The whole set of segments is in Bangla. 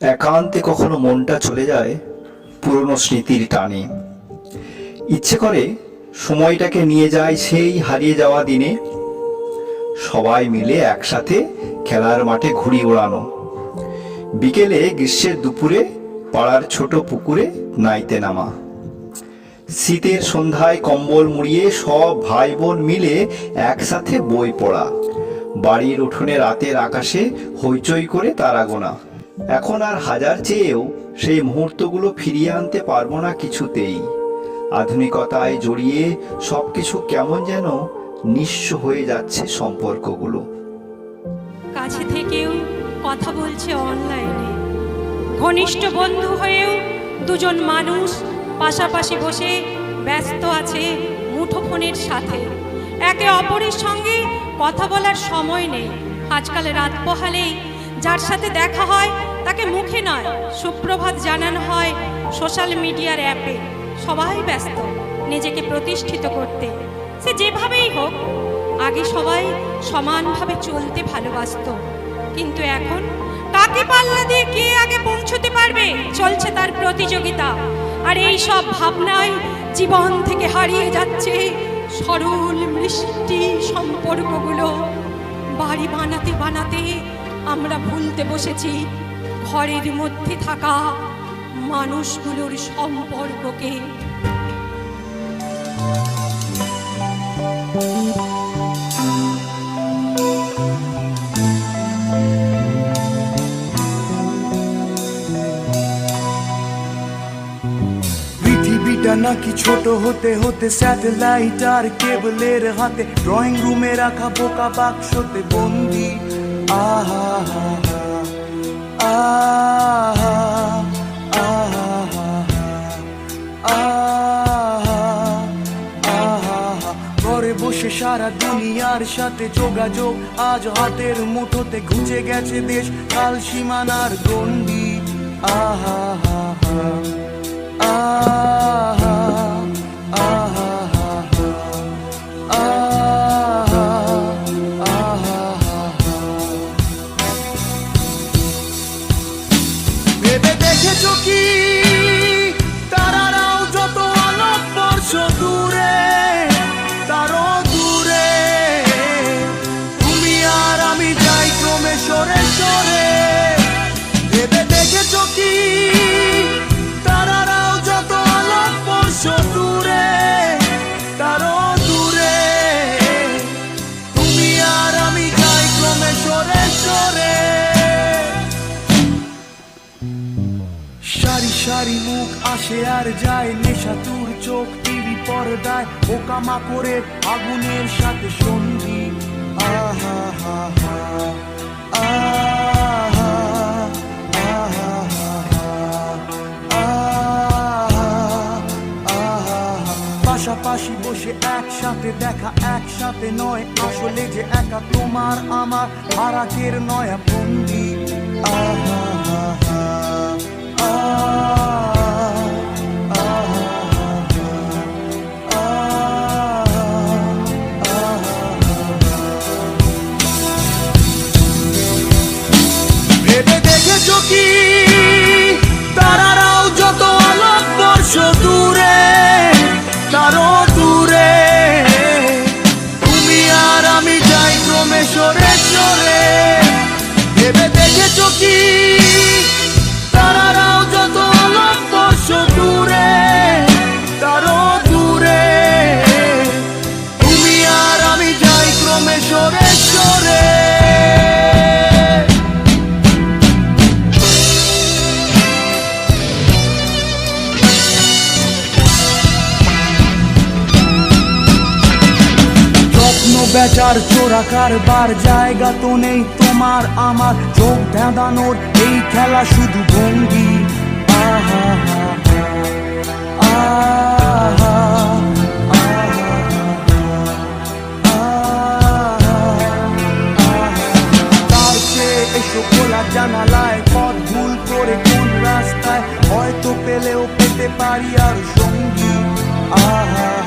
একান্তে কখনো মনটা চলে যায় পুরনো স্মৃতির টানে। ইচ্ছে করে সময়টাকে নিয়ে যায় সেই হারিয়ে যাওয়া দিনে। সবাই মিলে একসাথে খেলার মাঠে ঘুড়ি ওড়ানো। বিকেলে গ্রীষ্মের দুপুরে পাড়ার ছোট পুকুরে নাইতে নামা। শীতের সন্ধ্যায় কম্বল মুড়িয়ে সব ভাই বোন মিলে একসাথে বই পড়া। বাড়ির উঠোনে রাতের আকাশে হইচই করে তারা গোনা। এখন আর হাজার চেয়েও সেই মুহূর্তগুলো ফিরিয়ে আনতে পারব না কিছুতেই। আধুনিকতায় জড়িয়ে সবকিছু কেমন যেন নিঃস্ব হয়ে যাচ্ছে সম্পর্কগুলো। কাছে থেকেও কথা বলছে অনলাইনে। ঘনিষ্ঠ বন্ধু হয়েও দুজন মানুষ পাশাপাশি বসে ব্যস্ত আছে মুঠোফোনের সাথে। একে অপরের সঙ্গে কথা বলার সময় নেই। আজকাল রাত পোহালেই যার সাথে দেখা হয় তাকে মুখে নয়, সুপ্রভাত জানানো হয় সোশ্যাল মিডিয়ার অ্যাপে সবাই ব্যস্ত, নিজেকে প্রতিষ্ঠিত করতে। সে যেভাবেই হোক, আগে সবাই সমানভাবে চলতে ভালোবাসতো। কিন্তু এখন, কাকে পাল্লা দিয়ে কে আগে পৌঁছতে পারবে? চলছে তার প্রতিযোগিতা। আর এই সব ভাবনায় জীবন থেকে হারিয়ে যাচ্ছে সরল মিষ্টি সম্পর্কগুলো। বাড়ি বানাতে বানাতে আমরা ভুলতে বসেছি। ঘরের মধ্যে থাকা মানুষগুলোর সম্পর্ককে পৃথিবীটা নাকি ছোট হতে হতে স্যাটেলাইট আর কেবলের হাতে ড্রয়িং রুমে রাখা বোকা বাক্সতে বন্দি। আহা হা ঘরে বসে সারা দুনিয়ার সাথে যোগাযোগ, আজ হাতের মুঠোতে ঘুচে গেছে দেশ, কাল সীমানার গন্ডি আহা আহা আহা আসে আর যায় নেশা তুর চোখ টিভি পর্দায় ওকামা করে আগুনের সাথে সন্ধি। আহা, হা হা, আহা আহা আহা পাশাপাশি বসে একসাথে দেখা, একসাথে নয়। আসলে যে একা তোমার আমার ফারাকের নয়া বন্দি আহা, হা হা বেচার চোরা কারবার জায়গা তো নেই তোমার আমার চোখ ধাঁধানোর এই খেলা শুধু ভঙ্গি আহা আহা এসো খোলা জানালায় পথ ভুল করে কোন রাস্তায় হয়তো পেলেও পেতে পারি আর সঙ্গী আহা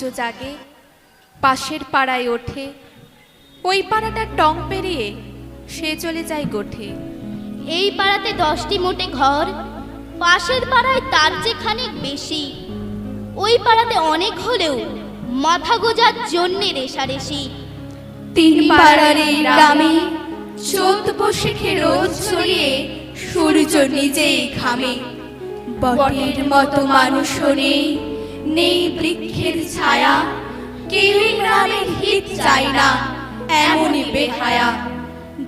সূর্য জাগে পাশের পাড়ায় ওঠে ওই পাড়াটা টং পেরিয়ে সে চলে যায় গোঠে। এই পাড়াতে দশটি মোটে ঘর পাশের পাড়ায় তার যেখানে বেশি ওই পাড়াতে অনেক হলেও মাথা গোজার জন্যে রেশারেশি। তিন পাড়ার এই গ্রামে চোদ্দ বসেখে রোজ ছড়িয়ে সূর্য নিজেই ঘামে। বটের মতো মানুষও নেই নেই বৃক্ষের ছায়া। কেউই গ্রামের হিত চায় না, এমনই বেহায়া।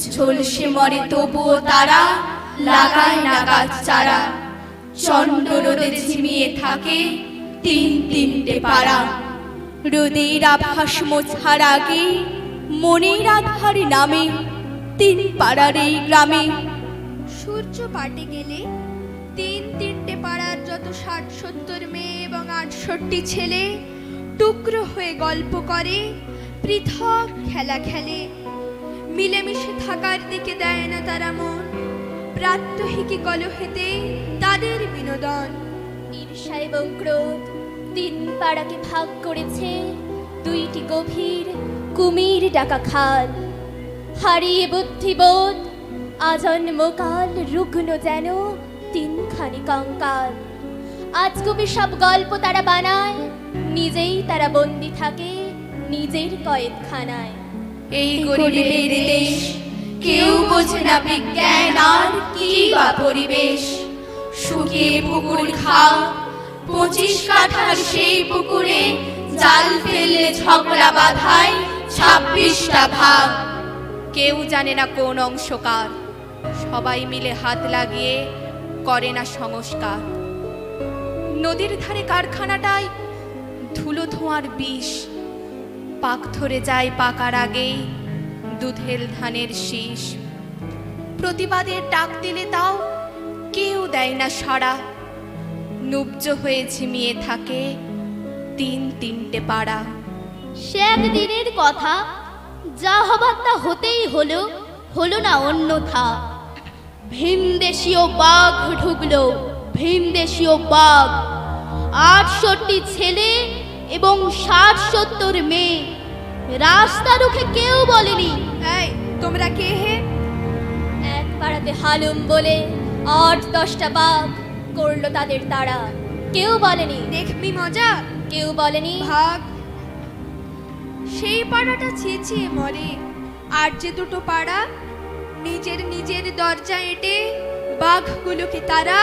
ঝলসে মরে তবুও তারা, লাগায় না গাছ চারা। চন্ড রোদে ঝিমিয়ে থাকে তিন তিনটে পাড়া। রোদের আভাস মোছার আগে, মনের আধার নামে তিন পাড়ার এই গ্রামে। সূর্য পাটে গেলে তিন তিন তিনটে পাড়ার যত ষাট সত্তর মেয়ে এবং আটষট্টি ছেলে টুকরো হয়ে গল্প করে, পৃথক খেলা খেলে। মিলেমিশে থাকার দিকে দেয় না তারা মন। প্রাত্যহিকী কলহেতে তাদের বিনোদন। ঈর্ষা এবং ক্রোধ তিন পাড়াকে ভাগ করেছে। দুইটি গভীর কুমির ডাকা খাল। হারিয়ে বুদ্ধিবোধ, আজন্মকাল রুগ্ন যেন তিনখানি কঙ্কাল। আজ কবি সব গল্প তারা বানায় নিজেই তারা বন্দি থাকে নিজের কয়েদখানায় এই গরিবের দেশ কেউ বোঝে না বিজ্ঞান আর কি বা পরিবেশ। শুকিয়ে পুকুর খাও পঁচিশ কাঠার সেই পুকুরে জাল ফেললে ঝগড়া বাধায় ছাব্বিশটা ভাগ। কেউ জানে না কোন অংশকার। সবাই মিলে হাত লাগিয়ে করে না সংস্কার। নদীর ধারে কারখানাটায় ধুলো ধোঁয়ার বিষ। পাক ধরে যায় পাকার আগেই দুধেল ধানের শীষ। প্রতিবাদের ডাক দিলে তাও কেউ দেয় না সাড়া। নুব্জ হয়ে ঝিমিয়ে থাকে তিন তিনটে পাড়া। সে একদিনের কথা, যা হবার তা হতেই হলো হলো না অন্যথা। ভিনদেশীয় বাঘ ঢুকলো, ভিনদেশীয় বাঘ। আটষট্টি ছেলে এবং ষাট সত্তর মেয়ে। রাস্তা রুখে কেউ বলেনি, এই, তোমরা কে হে? এক পাড়াতে হালুম বলে আট, দশটা বাঘ করল তাদের তারা কেউ বলেনি, দেখবি মজা? কেউ বলেনি, ভাগ। সেই পাড়াটা চেঁচিয়ে মরে। আর যে দুটো পাড়া নিজের নিজের দরজা এঁটে বাঘগুলোকে তারা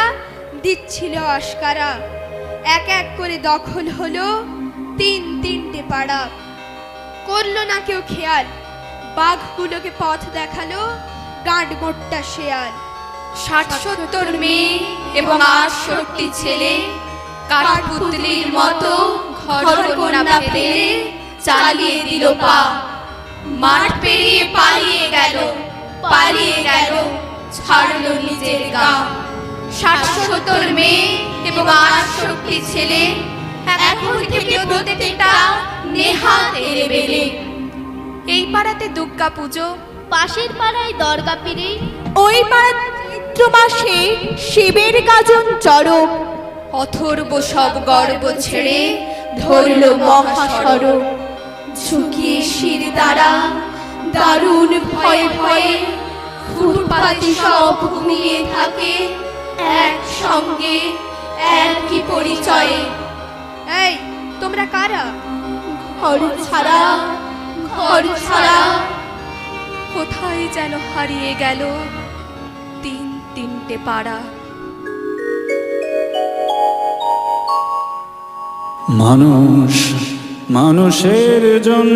দিচ্ছিল আশকারা। এক এক করে দখল হলো তিন তিনটে পাড়া। করল না কেউ খেয়াল। বাঘগুলোকে পথ দেখাল গাঁড মোট্টা শেয়াল। ষাট সত্তর মেয়ে এবং আটষট্টি ছেলে কাঠপুতলির মতো ঘর কন্যা ফেলে চালিয়ে দিল পা। মাঠ পেরিয়ে পালিয়ে গেল। পালিয়ে গেল। ছাড়লো নিজের গা। ষাট সত্তর মেয়ে এবং আটষট্টি ছেলে এখন থেকে প্রত্যেকটা নেহাত এলে বেলে। এই পাড়াতে দুর্গা পুজো, পাশের পাড়ায় দরগা পীরে ওই পাড়া চৈত্র মাসে শিবের গাজন চরক অথর্ব সব গর্ব ছেড়ে ধরল মহাসড়ক। ঝুঁকিয়ে শির দ্বারা দারুণ ভয়ে ভয়ে ফুটপাতি সব ঘুমিয়ে থাকে। একসঙ্গে একই পরিচয়ে। এই তোমরা কারা? ঘর ছাড়া ঘর ছাড়া। কোথায় যেন হারিয়ে গেল তিন তিনটে পাড়া। মানুষ মানুষের জন্য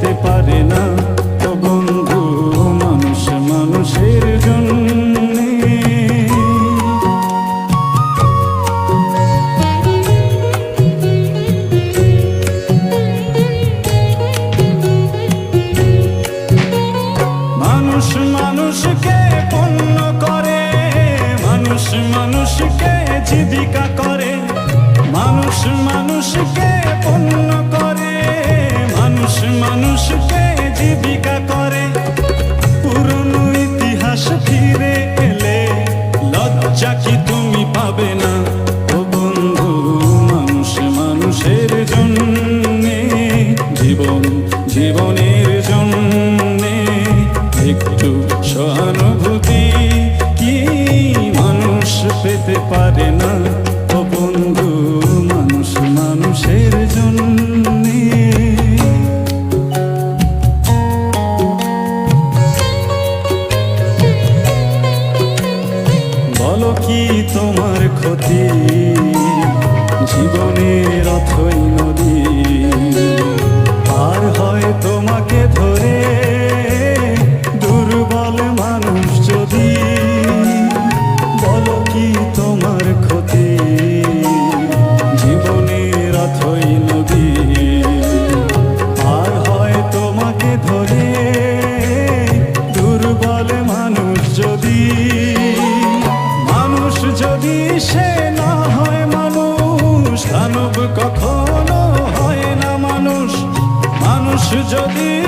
বুঝতে পারে না। তো বন্ধু মানুষ, মানুষের জন্য। মানুষ, মানুষকে পণ্য করে। মানুষ, মানুষকে জীবিকা করে। মানুষ, মানুষকে মানুষ যদি সে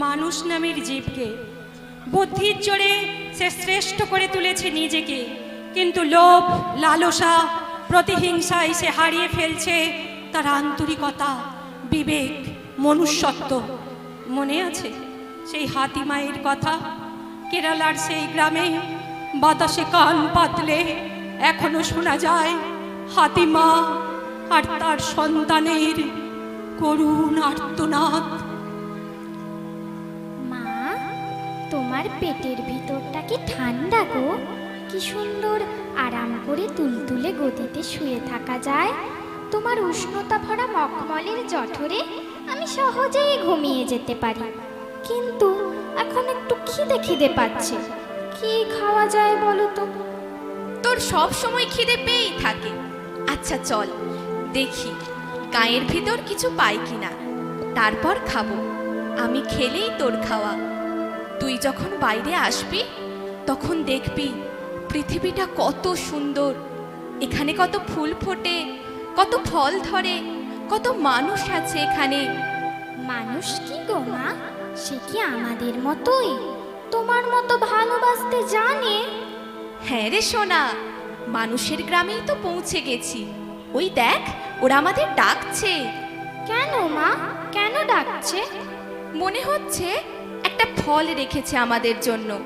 মানুষ নামের জীবকে। বুদ্ধির জোরে সে শ্রেষ্ঠ করে তুলেছে নিজেকে। কিন্তু লোভ, লালসা, প্রতিহিংসায় সে হারিয়ে ফেলছে তার আন্তরিকতা, বিবেক, মনুষ্যত্ব। মনে আছে সেই হাতিমায়ের কথা? কেরালার সেই গ্রামে বাতাসে কান পাতলে এখনও শোনা যায় হাতিমা আর তার সন্তানের করুণ আর্তনাদ। তোমার পেটের ভিতরটা কি ঠান্ডা গো। কি সুন্দর আরাম করে তুলতুলে গদিতে শুয়ে থাকা যায়। তোমার উষ্ণতা ভরা মখমলের জঠরে আমি সহজেই ঘুমিয়ে যেতে পারি। কিন্তু এখন একটু খিদে খিদে পাচ্ছে। কি খাওয়া যায় বলো তো? তোর সব সময় খিদে পেয়েই থাকে। আচ্ছা চল। দেখি, গায়ের ভিতর কিছু পাই কিনা। তারপর খাব। আমি খেলেই তোর খাওয়া। তুই যখন বাইরে আসবি তখন দেখবি পৃথিবীটা কত সুন্দর। এখানে কত ফুল ফোটে কত ফল ধরে কত মানুষ আছে এখানে। মানুষ কি গো মা? সে কি আমাদের মতোই? তোমার মতো ভালোবাসতে জানে? হ্যাঁ রে সোনা মানুষের গ্রামেই তো পৌঁছে গেছি। ওই দেখ ওরা আমাদের ডাকছে। কেন মা? কেন ডাকছে? মনে হচ্ছে একটা ফল রেখেছে আমাদের জন্য।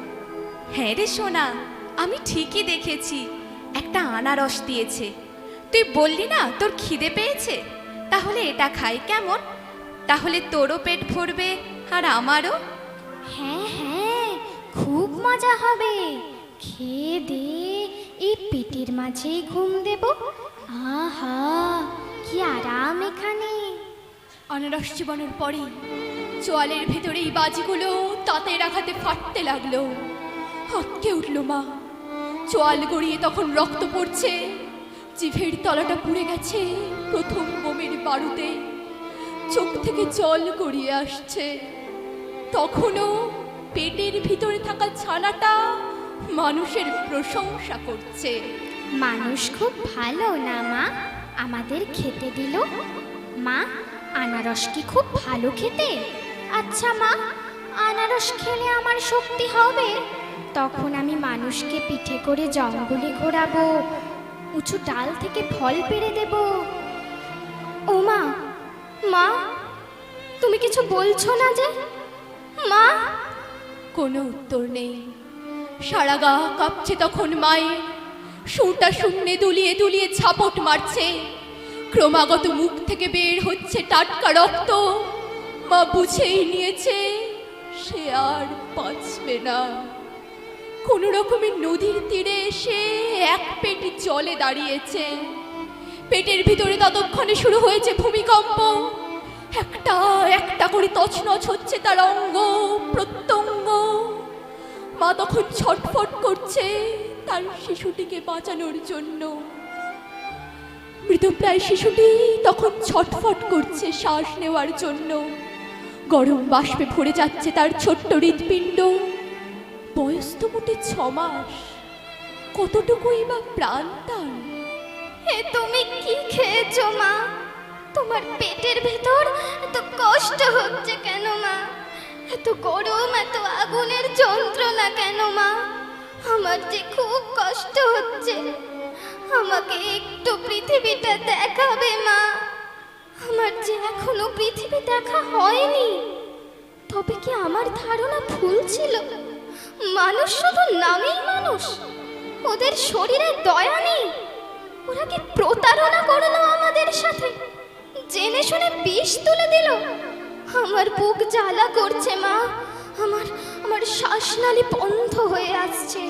হ্যাঁ রে সোনা আমি ঠিকই দেখেছি। একটা আনারস দিয়েছে। তুই বললি না তোর খিদে পেয়েছে? তাহলে এটা খাই কেমন? তাহলে তোরও পেট ভরবে আর আমারও? হ্যাঁ হ্যাঁ খুব মজা হবে। খেয়ে দে এই পেটের মাঝেই ঘুম দেব। আহা কি আরাম এখানে। আনারস জীবনের পরে চোয়ালের ভেতরে এই বাজিগুলো, তাতে রাখাতে ফাটতে লাগল। হটকে উঠল মা। চোয়াল গড়িয়ে তখন রক্ত পড়ছে। জিভের তলাটা পুড়ে গেছে প্রথম বোমের বারুতে চোখ থেকে জল গড়িয়ে আসছে। তখনও পেটের ভিতরে থাকা ছানাটা মানুষের প্রশংসা করছে। মানুষ খুব ভালো না, মা? আমাদের খেতে দিল? মা, আনারস কি খুব ভালো খেতে? আচ্ছা মা, আনারস খেলে আমার শক্তি হবে? তখন আমি মানুষকে পিঠে করে জঙ্গলে ঘোরাবো, উঁচু ডাল থেকে ফল পেরে দেব। ও মা মা, তুমি কিছু বলছো না যে? মা? কোনো উত্তর নেই। সারা গা কাঁপছে তখন মায়ের সুরটা শূন্যে দুলিয়ে দুলিয়ে ছাপট মারছে। ক্রমাগত মুখ থেকে বের হচ্ছে টাটকা রক্ত। মা বুঝেই নিয়েছে, সে আর বাঁচবে না। কোনো রকমের নদীর তীরে এসে এক পেটি জলে দাঁড়িয়েছে। পেটের ভিতরে ততক্ষণে শুরু হয়েছে ভূমিকম্প। একটা একটা করে তছনছ হচ্ছে তার অঙ্গ, প্রত্যঙ্গ। মা তখন ছটফট করছে তার শিশুটিকে বাঁচানোর জন্য। মৃতপ্রায় শিশুটি তখন ছটফট করছে শ্বাস নেওয়ার জন্য। গরম বাষ্পে ভরে যাচ্ছে তার ছোট্ট হৃৎপিণ্ড। বয়স তো মোটে ছ মাস। কতটুকুই বা প্রাণ তার? এ তুমি কি খেয়েছো, মা? তোমার পেটের ভেতর এত কষ্ট হচ্ছে কেন, মা? এত গরম, এত আগুনের যন্ত্রণা কেন, মা? আমার যে খুব কষ্ট হচ্ছে। আমাকে একটু পৃথিবীটা দেখাবে, মা। আমার যে এখনও পৃথিবী দেখা হয়নি, তবে কি আমার ধারণা ভুল ছিল? মানুষ শুধু নামেই মানুষ। ওদের শরীরে দয়া নেই। ওরা কি প্রতারণা করল আমাদের সাথে? জেনে শুনে বিষ তুলে দিল। আমার বুক জ্বালা করছে, মা। আমার আমার শ্বাসনালী বন্ধ হয়ে আসছে।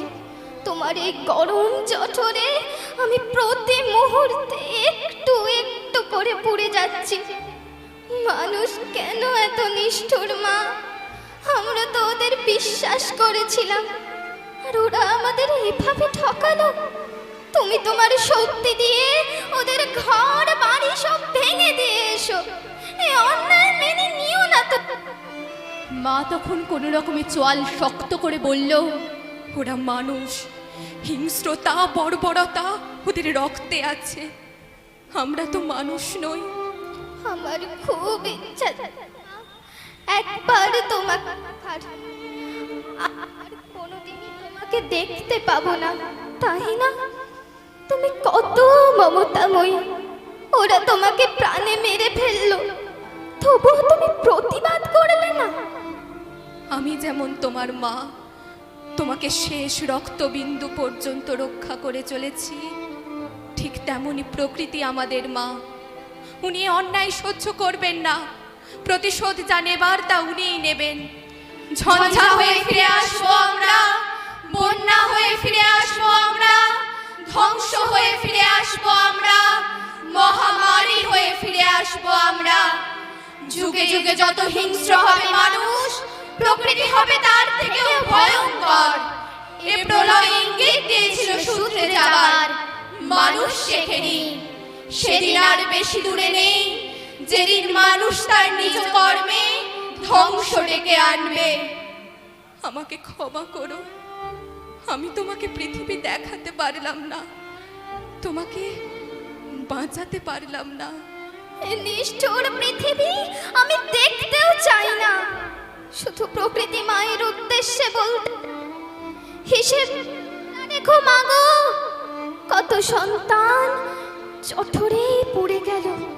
তোমার এই গরম জঠরে আমি প্রতি মুহূর্তে একটু একটু করে পুড়ে যাচ্ছি। মানুষ কেন এত নিষ্ঠুর, মা? আমরা তো ওদের বিশ্বাস করেছিলাম। আর ওরা আমাদের এভাবে ঠকালো। তুমি তোমার শক্তি দিয়ে ওদের ঘর, বাড়ি সব ভেঙে দিয়ে এসো। এই অন্যায় মেনে নিও না তো। মা তখন কোনো রকমে চোয়াল শক্ত করে বলল, ওরা মানুষ। হিংস্রতা, বর্বরতা ওদের রক্তে আছে। আমরা তো মানুষ নই। আমার খুব ইচ্ছা। একবার তোমাকে দেখার। আর কোনোদিনই তোমাকে দেখতে পাবো না। তাই না? তুমি কত মমতাময়ী। ওরা তোমাকে প্রাণে মেরে ফেলল। তবুও তুমি প্রতিবাদ করলে না। আমি যেমন তোমার মা তোমাকে শেষ রক্তবিন্দু পর্যন্ত রক্ষা করে চলেছি তেমনই প্রকৃতি আমাদের মা। উনি অন্যায় সহ্য করবেন না। প্রতিশোধ যা নেবার তা উনিই নেবেন। ঝঞ্ঝা হয়ে ফিরে আসব আমরা, বন্যা হয়ে ফিরে আসব আমরা, ধ্বংস হয়ে ফিরে আসব আমরা, মহামারী হয়ে ফিরে আসব আমরা। যুগে যুগে যত হিংস্র হবে মানুষ, প্রকৃতি হবে তার থেকেও ভয়ঙ্কর। এ প্রলয় ইঙ্গিত দিয়েছিল সূত্রে যাবার। মানুষ শেখেনি সেদিন আর বেশি দূরে নেই। যেদিন মানুষ তার নিজ কর্মে ধ্বংস ডেকে আনবে। আমাকে ক্ষমা করো। আমি তোমাকে পৃথিবী দেখাতে পারলাম না। তোমাকে বাঁচাতে পারলাম না। নিষ্ঠুর পৃথিবী, আমি দেখতেও চাই না। শুধু প্রকৃতি মায়ের উদ্দেশ্যে বলতে হিসেব রেখো মাগো কত সন্তান চঠরে পড়ে গেল।